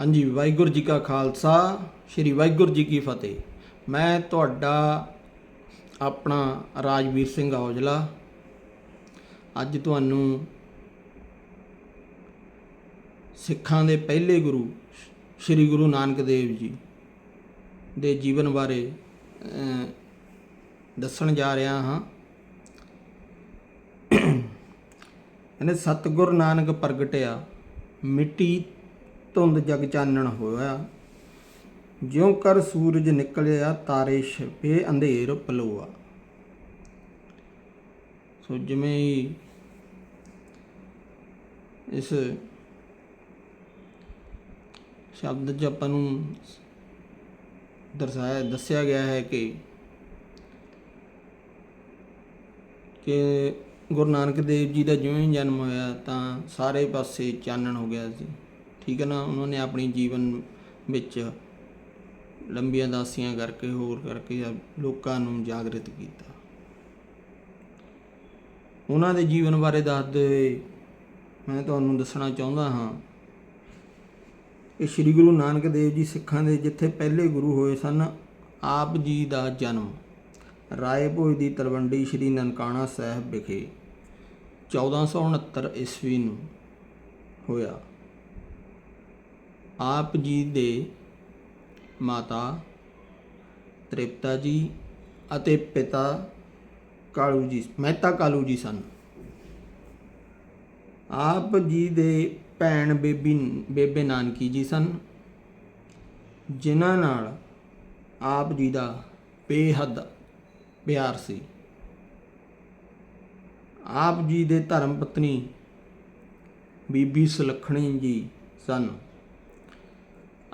ਹਾਂਜੀ, ਵਾਹਿਗੁਰੂ ਜੀ ਕਾ ਖਾਲਸਾ, ਸ੍ਰੀ ਵਾਹਿਗੁਰੂ ਜੀ ਕੀ ਫਤਿਹ। ਮੈਂ ਤੁਹਾਡਾ ਆਪਣਾ ਰਾਜਵੀਰ ਸਿੰਘ ਔਜਲਾ। ਅੱਜ ਤੁਹਾਨੂੰ ਸਿੱਖਾਂ ਦੇ ਪਹਿਲੇ ਗੁਰੂ ਸ੍ਰੀ ਗੁਰੂ ਨਾਨਕ ਦੇਵ ਜੀ ਦੇ ਜੀਵਨ ਬਾਰੇ ਦੱਸਣ ਜਾ ਰਿਹਾ ਹਾਂ। ਇਹਨੇ ਸਤਿਗੁਰ ਨਾਨਕ ਪ੍ਰਗਟਿਆ, ਮਿੱਟੀ ਧੁੰਦ ਜਗ ਚਾਨਣ ਹੋਇਆ। ਜਿਉਂ ਕਰ ਸੂਰਜ ਨਿਕਲਿਆ, ਤਾਰੇ ਛਪੇ, ਅੰਧੇਰ ਪਲੋਆ। ਸੋ ਜਿਵੇਂ ਹੀ ਇਸ ਸ਼ਬਦ 'ਚ ਆਪਾਂ ਨੂੰ ਦਰਸਾਇਆ, ਦੱਸਿਆ ਗਿਆ ਹੈ ਕਿ ਕਿ ਗੁਰੂ ਨਾਨਕ ਦੇਵ ਜੀ ਦਾ ਜਿਵੇਂ ਹੀ ਜਨਮ ਹੋਇਆ, ਤਾਂ ਸਾਰੇ ਪਾਸੇ ਚਾਨਣ ਹੋ ਗਿਆ ਸੀ। ਠੀਕ ਹੈ ਨਾ, ਉਹਨਾਂ ਨੇ ਆਪਣੀ ਜੀਵਨ ਵਿੱਚ ਲੰਬੀਆਂ ਦਾਸੀਆਂ ਕਰਕੇ, ਹੋਰ ਕਰਕੇ ਲੋਕਾਂ ਨੂੰ ਜਾਗਰਿਤ ਕੀਤਾ। ਉਹਨਾਂ ਦੇ ਜੀਵਨ ਬਾਰੇ ਦੱਸਦੇ ਹੋਏ ਮੈਂ ਤੁਹਾਨੂੰ ਦੱਸਣਾ ਚਾਹੁੰਦਾ ਹਾਂ ਕਿ ਸ੍ਰੀ ਗੁਰੂ ਨਾਨਕ ਦੇਵ ਜੀ ਸਿੱਖਾਂ ਦੇ ਜਿੱਥੇ ਪਹਿਲੇ ਗੁਰੂ ਹੋਏ ਸਨ, ਆਪ ਜੀ ਦਾ ਜਨਮ ਰਾਏ ਭੋਜ ਦੀ ਤਲਵੰਡੀ ਸ੍ਰੀ ਨਨਕਾਣਾ ਸਾਹਿਬ ਵਿਖੇ 1469 ਈਸਵੀ ਨੂੰ ਹੋਇਆ। ਆਪ ਜੀ ਦੇ ਮਾਤਾ ਤ੍ਰਿਪਤਾ ਜੀ ਅਤੇ ਪਿਤਾ ਕਾਲੂ ਜੀ, ਮਹਿਤਾ ਕਾਲੂ ਜੀ ਸਨ। ਆਪ ਜੀ ਦੇ ਭੈਣ ਬੇਬੀ, ਬੇਬੇ ਨਾਨਕੀ ਜੀ ਸਨ, ਜਿਨ੍ਹਾਂ ਨਾਲ ਆਪ ਜੀ ਦਾ ਬੇਹੱਦ ਪਿਆਰ ਸੀ। ਆਪ ਜੀ ਦੇ ਧਰਮ ਪਤਨੀ ਬੀਬੀ ਸੁਲੱਖਣੀ ਜੀ ਸਨ।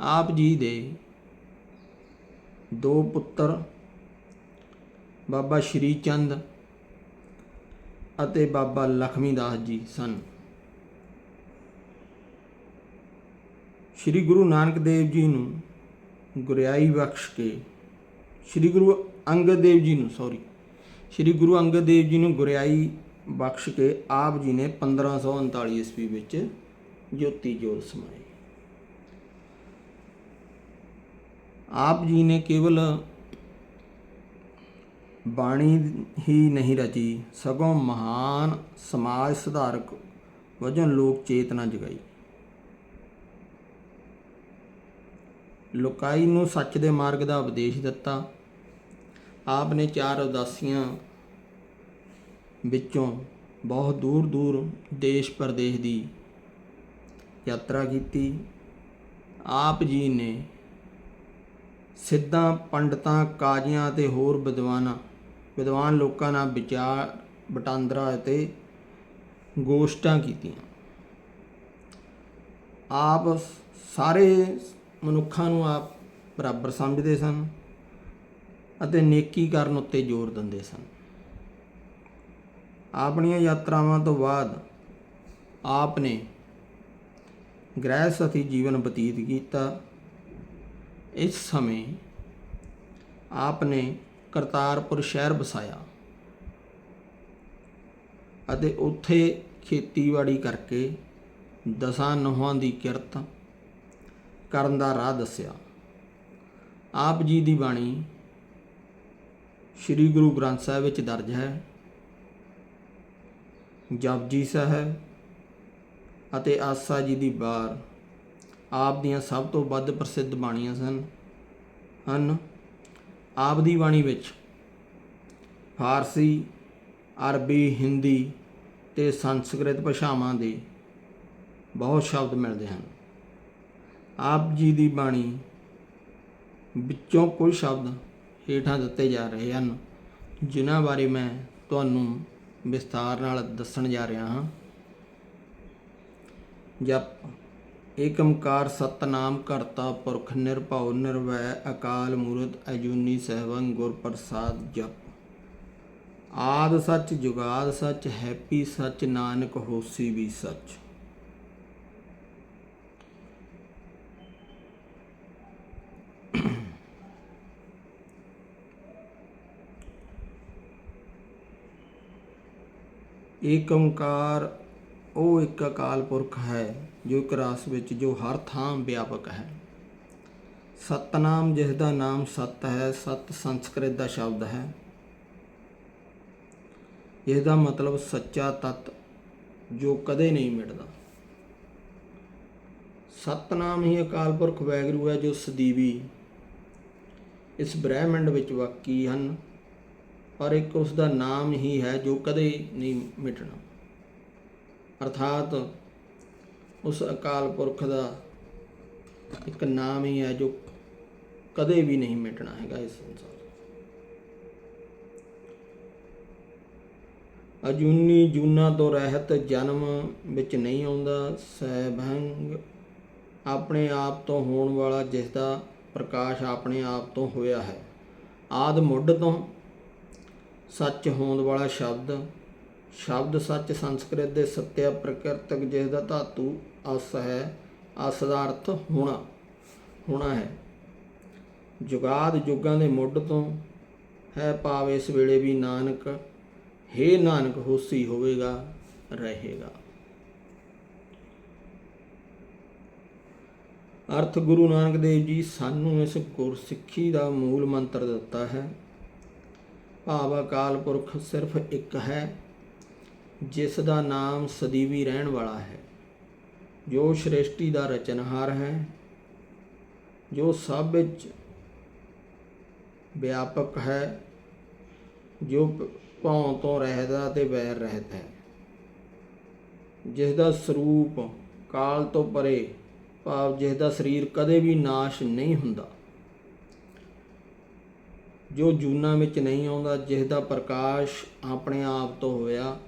ਆਪ ਜੀ ਦੇ ਦੋ ਪੁੱਤਰ, ਬਾਬਾ ਸ਼੍ਰੀ ਚੰਦ ਅਤੇ ਬਾਬਾ ਲਖਮੀ ਦਾਸ ਜੀ ਸਨ। ਸ੍ਰੀ ਗੁਰੂ ਨਾਨਕ ਦੇਵ ਜੀ ਨੂੰ ਗੁਰਿਆਈ ਬਖਸ਼ ਕੇ, ਸ੍ਰੀ ਗੁਰੂ ਅੰਗਦ ਦੇਵ ਜੀ ਨੂੰ ਸੌਰੀ ਸ੍ਰੀ ਗੁਰੂ ਅੰਗਦ ਦੇਵ ਜੀ ਨੂੰ ਗੁਰਿਆਈ ਬਖਸ਼ ਕੇ ਆਪ ਜੀ ਨੇ 1539 ਈਸਵੀ ਵਿੱਚ ਜੋਤੀ ਜੋਤ ਸਮਾਈ। ਆਪ ਜੀ ਨੇ ਕੇਵਲ ਬਾਣੀ ਹੀ ਨਹੀਂ ਰਚੀ, ਸਗੋਂ ਮਹਾਨ ਸਮਾਜ ਸੁਧਾਰਕ ਵਜੋਂ ਲੋਕ ਚੇਤਨਾ ਜਗਾਈ। ਲੋਕਾਈ ਨੂੰ ਸੱਚ ਦੇ ਮਾਰਗ ਦਾ ਉਪਦੇਸ਼ ਦਿੱਤਾ। ਆਪ ਨੇ ਚਾਰ ਉਦਾਸੀਆਂ ਵਿੱਚੋਂ ਬਹੁਤ ਦੂਰ ਦੂਰ ਦੇਸ਼ ਪ੍ਰਦੇਸ਼ ਦੀ ਯਾਤਰਾ ਕੀਤੀ। ਆਪ ਜੀ ਨੇ ਸਿੱਧਾਂ ਪੰਡਤਾਂ, ਕਾਜ਼ੀਆਂ ਅਤੇ ਹੋਰ ਵਿਦਵਾਨਾਂ, ਵਿਦਵਾਨ ਲੋਕਾਂ ਨਾਲ ਵਿਚਾਰ, ਵਟਾਂਦਰਾ ਅਤੇ ਗੋਸ਼ਟਾਂ ਕੀਤੀਆਂ। ਆਪ ਸਾਰੇ ਮਨੁੱਖਾਂ ਨੂੰ ਆਪ ਬਰਾਬਰ ਸਮਝਦੇ ਸਨ ਅਤੇ ਨੇਕੀ ਕਰਨ ਉੱਤੇ ਜ਼ੋਰ ਦਿੰਦੇ ਸਨ। ਆਪਣੀਆਂ ਯਾਤਰਾਵਾਂ ਤੋਂ ਬਾਅਦ ਆਪ ਨੇ ਗ੍ਰਹਿਸਥੀ ਜੀਵਨ ਬਤੀਤ ਕੀਤਾ। ਇਸ ਸਮੇਂ ਆਪ ਨੇ ਕਰਤਾਰਪੁਰ ਸ਼ਹਿਰ ਵਸਾਇਆ ਅਤੇ ਉੱਥੇ ਖੇਤੀਬਾੜੀ ਕਰਕੇ ਦਸਾਂ ਨਹਾਂ ਦੀ ਕਿਰਤ ਕਰਨ ਦਾ ਰਾਹ ਦੱਸਿਆ। ਆਪ ਜੀ ਦੀ ਬਾਣੀ ਸ੍ਰੀ ਗੁਰੂ ਗ੍ਰੰਥ ਸਾਹਿਬ ਵਿੱਚ ਦਰਜ ਹੈ। ਜਪਜੀ ਸਾਹਿਬ ਅਤੇ ਆਸਾ ਜੀ ਦੀ ਬਾਰ ਆਪ ਦੀਆਂ ਸਭ ਤੋਂ ਵੱਧ ਪ੍ਰਸਿੱਧ ਬਾਣੀਆਂ ਸਨ। ਹਨ। ਆਪ ਦੀ ਬਾਣੀ ਵਿੱਚ ਫਾਰਸੀ, ਅਰਬੀ, ਹਿੰਦੀ ਤੇ ਸੰਸਕ੍ਰਿਤ ਭਾਸ਼ਾਵਾਂ ਦੇ ਬਹੁਤ ਸ਼ਬਦ ਮਿਲਦੇ ਹਨ। ਆਪ ਜੀ ਦੀ ਬਾਣੀ ਵਿੱਚੋਂ ਕੁਝ ਸ਼ਬਦ ਹੇਠਾਂ ਦਿੱਤੇ ਜਾ ਰਹੇ ਹਨ, ਜਿਨ੍ਹਾਂ ਬਾਰੇ ਮੈਂ ਤੁਹਾਨੂੰ ਵਿਸਥਾਰ ਨਾਲ ਦੱਸਣ ਜਾ ਰਿਹਾ ਹਾਂ। ਜਪ ਏਕਮਕਾਰ ਓੰਕਾਰ ਸਤਨਾਮ ਕਰਤਾ ਪੁਰਖ ਨਿਰਭਉ ਨਿਰਵੈ ਅਕਾਲ ਮੂਰਤ ਅਜੂਨੀ ਸਹਿਬੰ ਗੁਰ ਪ੍ਰਸਾਦ ਜਪ। ਆਦ ਸੱਚ ਜੁਗਾਦ ਸੱਚ, ਹੈਪੀ ਸੱਚ, ਨਾਨਕ ਹੋਸੀ ਵੀ ਸੱਚ। ਏਕ ਉਹ ਇੱਕ ਅਕਾਲ ਪੁਰਖ ਹੈ, ਜੋ ਇੱਕ ਰਾਸ ਵਿੱਚ ਜੋ ਹਰ ਥਾਂ ਵਿਆਪਕ ਹੈ। ਸਤਨਾਮ ਜਿਸ ਦਾ ਨਾਮ ਸਤ ਹੈ, ਸਤ ਸੰਸਕ੍ਰਿਤ ਦਾ ਸ਼ਬਦ ਹੈ। ਇਸ ਦਾ ਮਤਲਬ ਸੱਚਾ ਤਤ ਜੋ ਕਦੇ ਨਹੀਂ ਮਿਟਦਾ। ਸਤਨਾਮ ਹੀ ਅਕਾਲ ਪੁਰਖ ਵੈਗਰੂ ਹੈ, ਜੋ ਸਦੀਵੀ ਇਸ ਬ੍ਰਹਿਮੰਡ ਵਿੱਚ ਵਾਕੀ ਹਨ, ਪਰ ਇੱਕ ਉਸ ਦਾ ਨਾਮ ਹੀ ਹੈ ਜੋ ਕਦੇ ਨਹੀਂ ਮਿਟਣਾ। ਅਰਥਾਤ ਉਸ ਅਕਾਲ ਪੁਰਖ ਦਾ ਇੱਕ ਨਾਮ ਹੀ ਹੈ ਜੋ ਕਦੇ ਵੀ ਨਹੀਂ ਮਿਟਣਾ ਹੈਗਾ ਇਸ ਸੰਸਾਰ ਅਜੂਨੀ ਜੂਨਾ ਤੋਂ ਰਹਿਤ ਜਨਮ ਵਿੱਚ ਨਹੀਂ ਆਉਂਦਾ ਸਹਿਭੰਗ ਆਪਣੇ ਆਪ ਤੋਂ ਹੋਣ ਵਾਲਾ ਜਿਸ ਦਾ ਪ੍ਰਕਾਸ਼ ਆਪਣੇ ਆਪ ਤੋਂ ਹੋਇਆ ਹੈ। ਆਦ ਮੁੱਢ ਤੋਂ ਸੱਚ ਹੋਣ ਵਾਲਾ ਸ਼ਬਦ ਸ਼ਬਦ ਸੱਚ ਸੰਸਕ੍ਰਿਤ ਦੇ ਸਤਿਆ ਪ੍ਰਕਿਰਤਕ ਜਿਸ ਦਾ ਧਾਤੂ ਅਸ ਹੈ, ਅਸ ਦਾ ਅਰਥ ਹੋਣਾ ਹੋਣਾ ਹੈ। ਜੁਗਾਦ ਜੁਗਾਂ ਦੇ ਮੁੱਢ ਤੋਂ ਹੈ ਭਾਵ ਇਸ ਵੇਲੇ ਵੀ ਨਾਨਕ, ਹੇ ਨਾਨਕ ਹੋਸੀ ਹੋਵੇਗਾ, ਰਹੇਗਾ। ਅਰਥ ਗੁਰੂ ਨਾਨਕ ਦੇਵ ਜੀ ਸਾਨੂੰ ਇਸ ਗੁਰਸਿੱਖੀ ਦਾ ਮੂਲ ਮੰਤਰ ਦਿੱਤਾ ਹੈ। ਭਾਵ ਅਕਾਲ ਪੁਰਖ ਸਿਰਫ ਇੱਕ ਹੈ ਜਿਸ ਦਾ ਨਾਮ ਸਦੀਵੀ ਰਹਿਣ ਵਾਲਾ ਹੈ, ਜੋ ਸ੍ਰਿਸ਼ਟੀ ਦਾ ਰਚਨਹਾਰ ਹੈ, ਜੋ ਸਭ ਵਿੱਚ ਵਿਆਪਕ ਹੈ, ਜੋ ਭ- ਤੋਂ ਰਹਿਦਾ ਤੇ ਵੈਰ ਰਹਿਤ ਹੈ। ਜਿਸ ਦਾ ਸਰੂਪ ਕਾਲ ਤੋਂ ਪਰੇ ਭਾਵ ਜਿਸ ਦਾ ਸਰੀਰ ਕਦੇ ਵੀ ਨਾਸ਼ ਨਹੀਂ ਹੁੰਦਾ, ਜੋ ਜੂਨਾ ਵਿੱਚ ਨਹੀਂ ਆਉਂਦਾ, ਜਿਸ ਦਾ ਪ੍ਰਕਾਸ਼ ਆਪਣੇ ਆਪ ਤੋਂ ਹੋਇਆ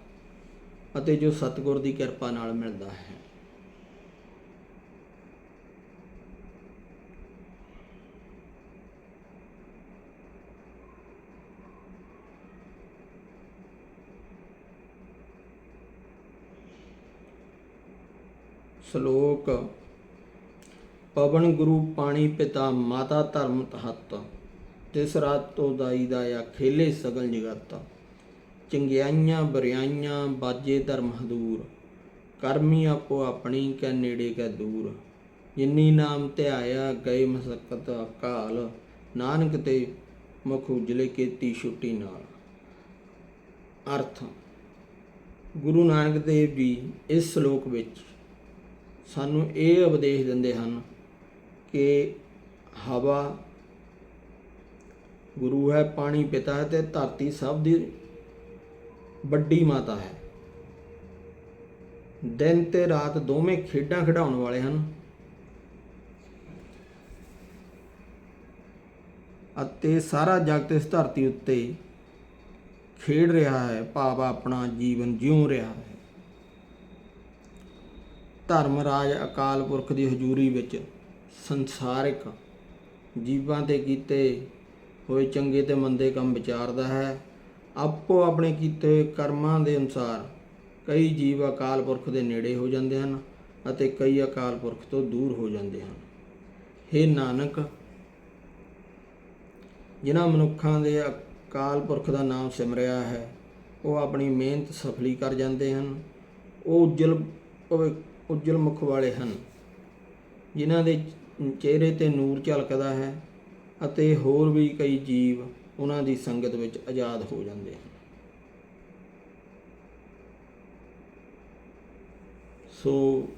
ਅਤੇ ਜੋ ਸਤਿਗੁਰ ਦੀ ਕਿਰਪਾ ਨਾਲ ਮਿਲਦਾ ਹੈ। ਸ਼ਲੋਕ, ਪਵਨ ਗੁਰੂ ਪਾਣੀ ਪਿਤਾ ਮਾਤਾ ਧਰਮ ਤਹਤ, ਤਿਸ ਰਾਤ ਤੋਂ ਦਾਈ ਦਾਇਆ ਖੇਲੇ ਸਗਲ ਜਗਤ ਚੰਗਿਆਈਆਂ ਬਰਿਆਈਆਂ ਬਾਜੇ ਧਰਮ ਹਦੂਰ ਕਰਮੀ ਆਪੋ ਆਪਣੀ ਕੈ ਨੇੜੇ ਕੈ ਦੂਰ। ਜਿਨੀ ਨਾਮ ਧਿਆਇਆ ਗਏ ਮਸਕਤ ਅਕਾਲ, ਨਾਨਕ ਤੇ ਮੁਖ ਉਜਲੇ ਕੀਤੀ ਛੁੱਟੀ ਨਾਲ। ਅਰਥ, ਗੁਰੂ ਨਾਨਕ ਦੇਵ ਜੀ ਇਸ ਸ਼ਲੋਕ ਵਿੱਚ ਸਾਨੂੰ ਇਹ ਉਪਦੇਸ਼ ਦਿੰਦੇ ਹਨ ਕਿ ਹਵਾ ਗੁਰੂ ਹੈ, ਪਾਣੀ ਪਿਤਾ ਹੈ ਤੇ ਧਰਤੀ ਸਭ ਦੀ ਵੱਡੀ ਮਾਤਾ ਹੈ। ਦਿਨ ਤੇ ਰਾਤ ਦੋਵੇਂ ਖੇਡਾਂ ਖਿਡਾਉਣ ਵਾਲੇ ਹਨ। ਅਤੇ ਸਾਰਾ ਜਗਤ ਇਸ ਧਰਤੀ ਉੱਤੇ ਖੇਡ ਰਿਹਾ ਹੈ, ਭਾਵ ਆਪਣਾ ਜੀਵਨ ਜਿਉ ਰਿਹਾ ਹੈ। ਧਰਮ ਰਾਜ ਅਕਾਲ ਪੁਰਖ ਦੀ ਹਜ਼ੂਰੀ ਵਿੱਚ ਸੰਸਾਰਿਕ ਜੀਵਾਂ ਤੇ ਕੀਤੇ ਹੋਏ ਚੰਗੇ ਤੇ ਮੰਦੇ ਕੰਮ ਵਿਚਾਰਦਾ ਹੈ। ਆਪੋ ਆਪਣੇ ਕੀਤੇ ਹੋਏ ਕਰਮਾਂ ਦੇ ਅਨੁਸਾਰ ਕਈ ਜੀਵ ਅਕਾਲ ਪੁਰਖ ਦੇ ਨੇੜੇ ਹੋ ਜਾਂਦੇ ਹਨ ਅਤੇ ਕਈ ਅਕਾਲ ਪੁਰਖ ਤੋਂ ਦੂਰ ਹੋ ਜਾਂਦੇ ਹਨ। हे ਨਾਨਕ, ਜਿਨ੍ਹਾਂ ਮਨੁੱਖਾਂ ਦੇ ਅਕਾਲ ਪੁਰਖ ਦਾ ਨਾਮ ਸਿਮਰਿਆ ਹੈ, ਉਹ ਆਪਣੀ ਮਿਹਨਤ ਸਫਲੀ ਕਰ ਜਾਂਦੇ ਹਨ। ਉਹ ਉਜਲ ਭਵਿ- ਉਜਲ ਮੁਖ ਵਾਲੇ ਹਨ, ਜਿਨ੍ਹਾਂ ਦੇ ਚਿਹਰੇ ਤੇ ਨੂਰ ਝਲਕਦਾ ਹੈ ਅਤੇ ਹੋਰ ਵੀ ਕਈ ਜੀਵ ਉਹਨਾਂ ਦੀ ਸੰਗਤ ਵਿੱਚ ਆਜ਼ਾਦ ਹੋ ਜਾਂਦੇ ਹਨ। ਸੋ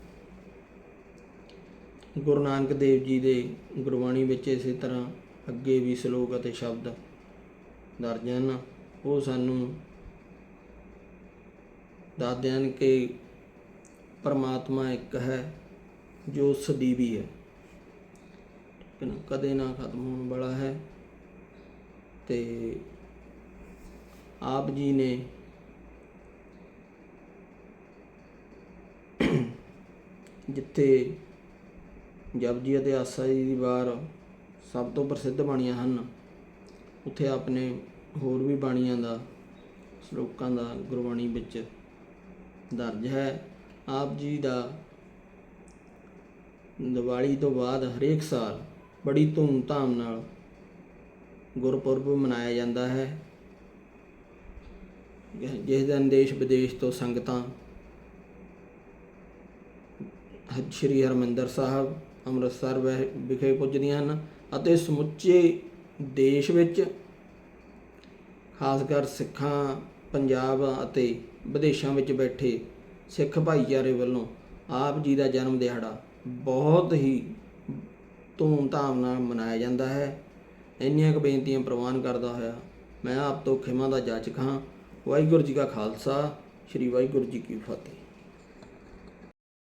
ਗੁਰੂ ਨਾਨਕ ਦੇਵ ਜੀ ਦੇ ਗੁਰਬਾਣੀ ਵਿੱਚ ਇਸੇ ਤਰ੍ਹਾਂ ਅੱਗੇ ਵੀ ਸ਼ਲੋਕ ਅਤੇ ਸ਼ਬਦ ਦਰਜ ਹਨ। ਉਹ ਸਾਨੂੰ ਦੱਸਦੇ ਹਨ ਕਿ ਪਰਮਾਤਮਾ ਇੱਕ ਹੈ, ਜੋ ਸਦੀਵੀ ਹੈ ਠੀਕ ਹੈ। ਨਾ ਕਦੇ ਨਾ ਖਤਮ ਹੋਣ ਵਾਲਾ ਹੈ। ਤੇ ਆਪ ਜੀ ਨੇ ਜਿੱਥੇ ਜਪਜੀ ਅਤੇ ਆਸਾ ਜੀ ਦੀ ਵਾਰ ਸਭ ਤੋਂ ਪ੍ਰਸਿੱਧ ਬਾਣੀਆਂ ਹਨ, ਉੱਥੇ ਆਪਨੇ ਹੋਰ ਵੀ ਬਾਣੀਆਂ ਦਾ, ਸ਼ਲੋਕਾਂ ਦਾ ਗੁਰਬਾਣੀ ਵਿੱਚ ਦਰਜ ਹੈ। ਆਪ ਜੀ ਦਾ ਦੀਵਾਲੀ ਤੋਂ ਬਾਅਦ ਹਰੇਕ ਸਾਲ ਬੜੀ ਧੂਮ-ਧਾਮ ਨਾਲ ਗੁਰਪੁਰਬ ਮਨਾਇਆ ਜਾਂਦਾ ਹੈ। ਜਿਸ ਦਿਨ ਦੇਸ਼ ਵਿਦੇਸ਼ ਤੋਂ ਸੰਗਤਾਂ ਹ- ਸ਼੍ਰੀ ਹਰਮੰਦਰ ਸਾਹਿਬ, ਅੰਮ੍ਰਿਤਸਰ ਵਿ- ਵਿਖੇ ਪੁੱਜਦੀਆਂ ਹਨ ਅਤੇ ਸਮੁੱਚੇ ਦੇਸ਼ ਵਿੱਚ ਖਾਸ ਕਰ ਸਿੱਖਾਂ, ਪੰਜਾਬ ਅਤੇ ਵਿਦੇਸ਼ਾਂ ਵਿੱਚ ਬੈਠੇ ਸਿੱਖ ਭਾਈਚਾਰੇ ਵੱਲੋਂ ਆਪ ਜੀ ਦਾ ਜਨਮ ਦਿਹਾੜਾ ਬਹੁਤ ਹੀ ਧੂਮ-ਧਾਮ ਨਾਲ ਮਨਾਇਆ ਜਾਂਦਾ ਹੈ। ਇੰਨੀਆਂ ਕੁ ਬੇਨਤੀਆਂ ਪ੍ਰਵਾਨ ਕਰਦਾ ਹੋਇਆ, ਮੈਂ ਆਪ ਤੋਂ ਖਿਮਾ ਦਾ ਜਾਚਕ ਹਾਂ। ਵਾਹਿਗੁਰੂ ਜੀ ਕਾ ਖਾਲਸਾ, ਸ੍ਰੀ ਵਾਹਿਗੁਰੂ ਜੀ ਕੀ ਫਤਿਹ।